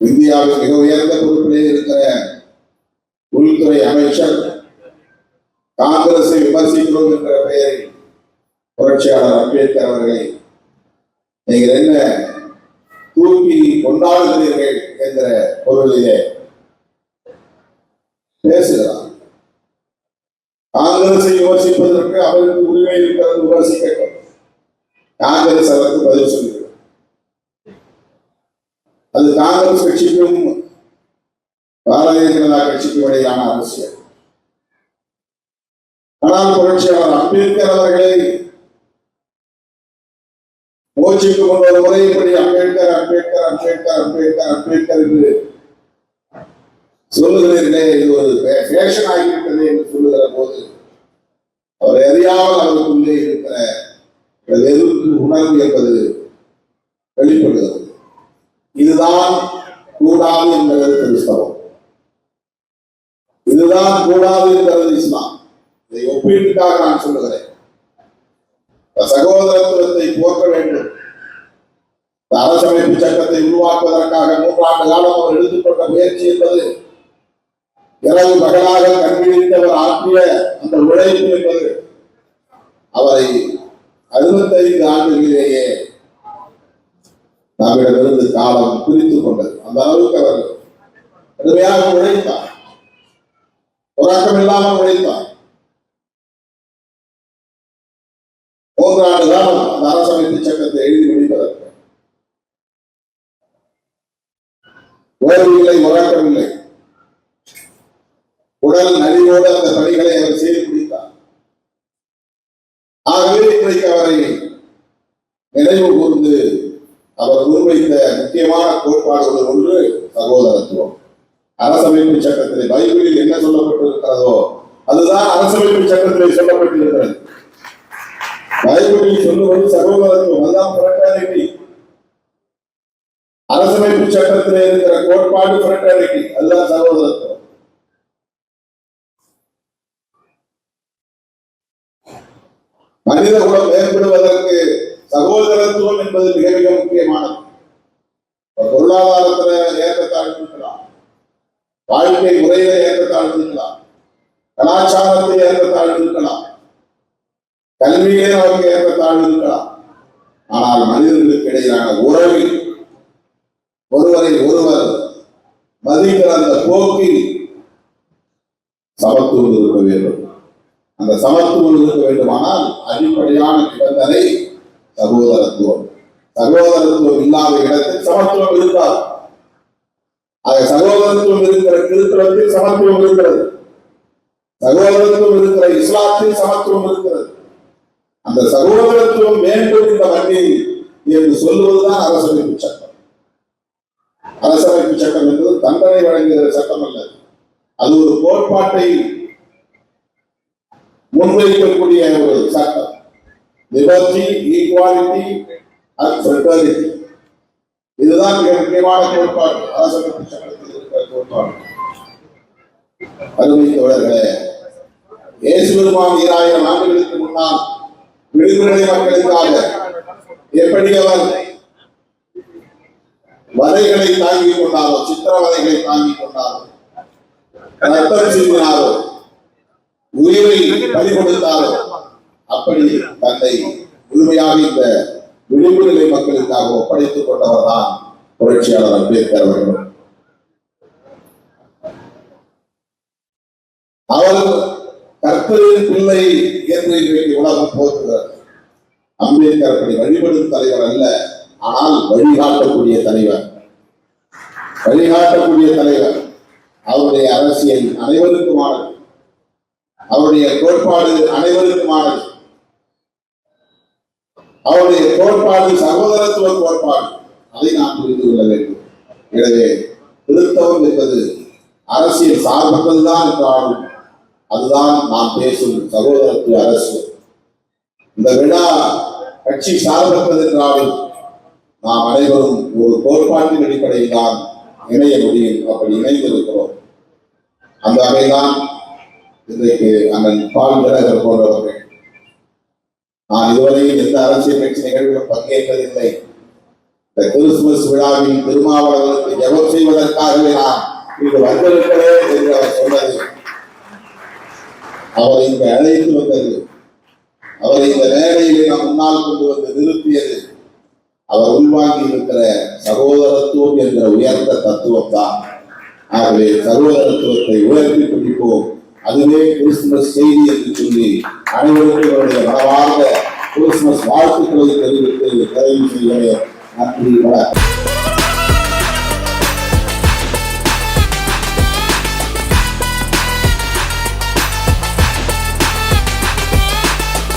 இந்தியாவின் மிக உயர்ந்த பொறுப்பிலே இருக்கிற உள்துறை அமைச்சர் காங்கிரஸை விமர்சிக்கிறோம் என்ற பெயரில் புரட்சியாளர் அம்பேத்கர் அவர்களை நீங்கள் என்ன தூக்கி கொண்டாடுகிறீர்கள் என்ற பொருளிலே பேசுகிறார். காங்கிரஸை விமர்சிப்பதற்கு அவருக்கு உரிமை இருக்கிறது விமர்சிக்க காங்கிரஸ் அதற்கு பதில் சொல்கிறது அது காங்கிரஸ் கட்சிக்கும் பாரதிய ஜனதா கட்சிக்கும் இடையிலான அரசியல். ஆனால் புரட்சியாளர் அம்பேத்கர் அவர்களை மோச்சிக்கு கொண்ட முறை இப்படி அம்பேத்கர் அம்பேத்கர் அம்பேத்கர் அம்பேத்கர் அம்பேத்கர் என்று சொல்லுகிறீர்களே இது ஒரு ஃபேஷன் ஆகிவிட்டது என்று சொல்லுகிற போது அவர் எதையாவது அவருக்குள்ளே இருக்கிற எதிர்ப்பு உணர்வு என்பது வெளிப்படுகிறது இதுதான் கூடாது என்கிறது கிறிஸ்தவம் இதுதான் கூடாது என்கிறது இஸ்லாம். இதை ஒப்பீட்டுக்காக நான் சொல்லுகிறேன். சகோதரத்துவத்தை போக்க வேண்டும். அரசமைப்பு சட்டத்தை உருவாக்குவதற்காக மூன்றாண்டு காலம் அவர் எடுத்துக்கொண்ட முயற்சி என்பது இரவு மகளாக கண்விழித்தவர் ஆற்றிய அந்த உழைப்பு என்பது அவரை அறுபத்தைந்து ஆண்டுகளிலேயே நம்மிடமிருந்து காலம் பிரித்துக் கொண்டது. அந்த அளவுக்கு அவர் கடுமையாக உழைத்தார். உறக்கம் இல்லாமல் உழைத்தார் மூன்று ஆண்டுதான் அந்த அரசமைப்பு சட்டத்தை எழுதி முடிப்பதற்கு. ஓய்வில்லை உறக்கமில்லை. உடல் நலிவோடு அந்த பணிகளை அவர் செய்து முடித்தார். ஆகவே இன்றைக்கு அவரை நினைவு கூர்ந்து அவர் முன்வைத்த முக்கியமான கோட்பாடுகள் ஒன்று சகோதரத்துவம். அரசமைப்பு சட்டத்தில் பைபிளில் என்ன சொல்லப்பட்டிருக்கிறதோ அதுதான் அரசமைப்பு சட்டத்திலே சொல்லப்பட்டிருக்கிறது. பைபிளில் சொல்லுவது சகோதரத்துவம் அதுதான் புரட்டாரிட்டி அரசமைப்பு சட்டத்திலே இருக்கிற கோட்பாடு புரட்டாரிட்டி அதுதான் சகோதரத்துவம். மனித குலம் மேம்படுவதற்கு சகோதரத்துவம் என்பது மிக மிக முக்கியமானது. இப்ப பொருளாதாரத்துல ஏற்றத்தாழ்வு இருக்கலாம். வாழ்க்கை முறையில ஏற்றத்தாழ்வு இருக்கலாம் கலாச்சாரத்தில் ஏற்றத்தாழ்வு இருக்கலாம் கல்வியிலே நமக்கு ஏற்றத்தாழ்வு இருக்கலாம் ஆனால் மனிதர்களுக்கு இடையிலான உறவில் ஒருவரை ஒருவர் மதிக்கிற அந்த போக்கில் சமத்துவம் இருக்க வேண்டும். அந்த சமத்துவம் இருக்க வேண்டுமானால் அடிப்படையான நிபந்தனை சகோதரத்துவம். சகோதரத்துவம் இல்லாத இடத்தில் சமத்துவம் இருக்காது. ஆக சகோதரத்துவம் இருக்கிற கிறிஸ்தவத்தில் சமத்துவம் இருக்கிறது. சகோதரத்துவம் இருக்கிற இஸ்லாத்தில் சமத்துவம் இருக்கிறது. அந்த சகோதரத்துவம் வேண்டும் இந்த மண்ணில் என்று சொல்லுவதுதான் அரசமைப்பு சட்டம். அரசமைப்பு சட்டம் என்பது தண்டனை வழங்குகிற சட்டம் அல்ல. அது ஒரு கோட்பாட்டை முன்வைக்கக்கூடிய ஒரு சட்டம். லிபர்டி ஈக்வாலிட்டி அண்ட் ஃப்ரெட்டர்னிட்டி இதுதான் மிக முக்கியமான கோட்பாடு. அரசமைப்பு சட்டத்தில் இருக்கிற கோட்பாடு. அருமை தோழர்களே இயேசு பெருமான் ஈராயிரம் ஆண்டுகளுக்கு முன்னால் விடுமுறை மக்களுக்காக எப்படி அவர் வதைகளை தாங்கிக் கொண்டாரோ சித்திரவதைகளை தாங்கிக் கொண்டாரோ ரத்தம் சிந்தினாரோ உயிரை பறி அப்படி தன்னை முழுமையாக இந்த விளிம்பு நிலை மக்களுக்காக ஒப்படைத்துக் கொண்டவர் தான் புரட்சியாளர் அம்பேத்கர் அவர்கள். அவர் கற்பரின் பிள்ளை என்று இன்றைக்கு உலகம் போற்றுகிறது. அம்பேத்கர் அப்படி வழிபடும் தலைவர் அல்ல ஆனால் வழிகாட்டக்கூடிய தலைவர். வழிகாட்டக்கூடிய தலைவர் அவருடைய அரசியல் அனைவருக்குமானது. அவருடைய கோட்பாடு அனைவருக்குமானது. அவருடைய கோட்பாடு சகோதரத்துவ கோட்பாடு அதை நாம் புரிந்து கொள்ள வேண்டும். எனவே திருத்தவம் என்பது அரசியல் சார்பற்றதுதான் என்றாலும் அதுதான் நாம் பேசும் சகோதரத்துவ அரசு. இந்த விழா கட்சி சார்பற்றது என்றாலும் நாம் அனைவரும் ஒரு கோட்பாட்டின் அடிப்படையில் தான் இணைய முடியும். அப்படி இணைந்திருக்கிறோம். அந்த வகைதான் இன்றைக்கு அண்ணன் பால் விலகர் போன்றவர்கள் நான் இதுவரையில் எந்த அரசியல் கட்சி நிகழ்விலும் பங்கேற்றதில்லை இந்த கிறிஸ்துமஸ் விழாவில் திருமாவளவனுக்கு ஜபம் செய்வதற்காகவே நான் இங்கு வந்திருக்கிறேன் என்று அவர் சொன்னது. அவர் இங்கு அழைத்து வந்தது. அவரை இந்த வேலையிலே நாம் முன்னால் கொண்டு வந்து நிறுத்தியது. அவர் உள்வாங்கி இருக்கிற சகோதரத்துவம் என்ற உயர்ந்த தத்துவம் தான் ஆகவே சகோதரத்துவத்தை உயர்த்தி பிடிப்போம் அதுவே கிறிஸ்துமஸ் செய்தி என்று சொல்லி அனைவருக்கும் அவருடைய மனமார்ந்த கிறிஸ்துமஸ் வாழ்த்துக்களை தெரிவித்து நிறைவு செய்கிறேன். நன்றி வணக்கம்.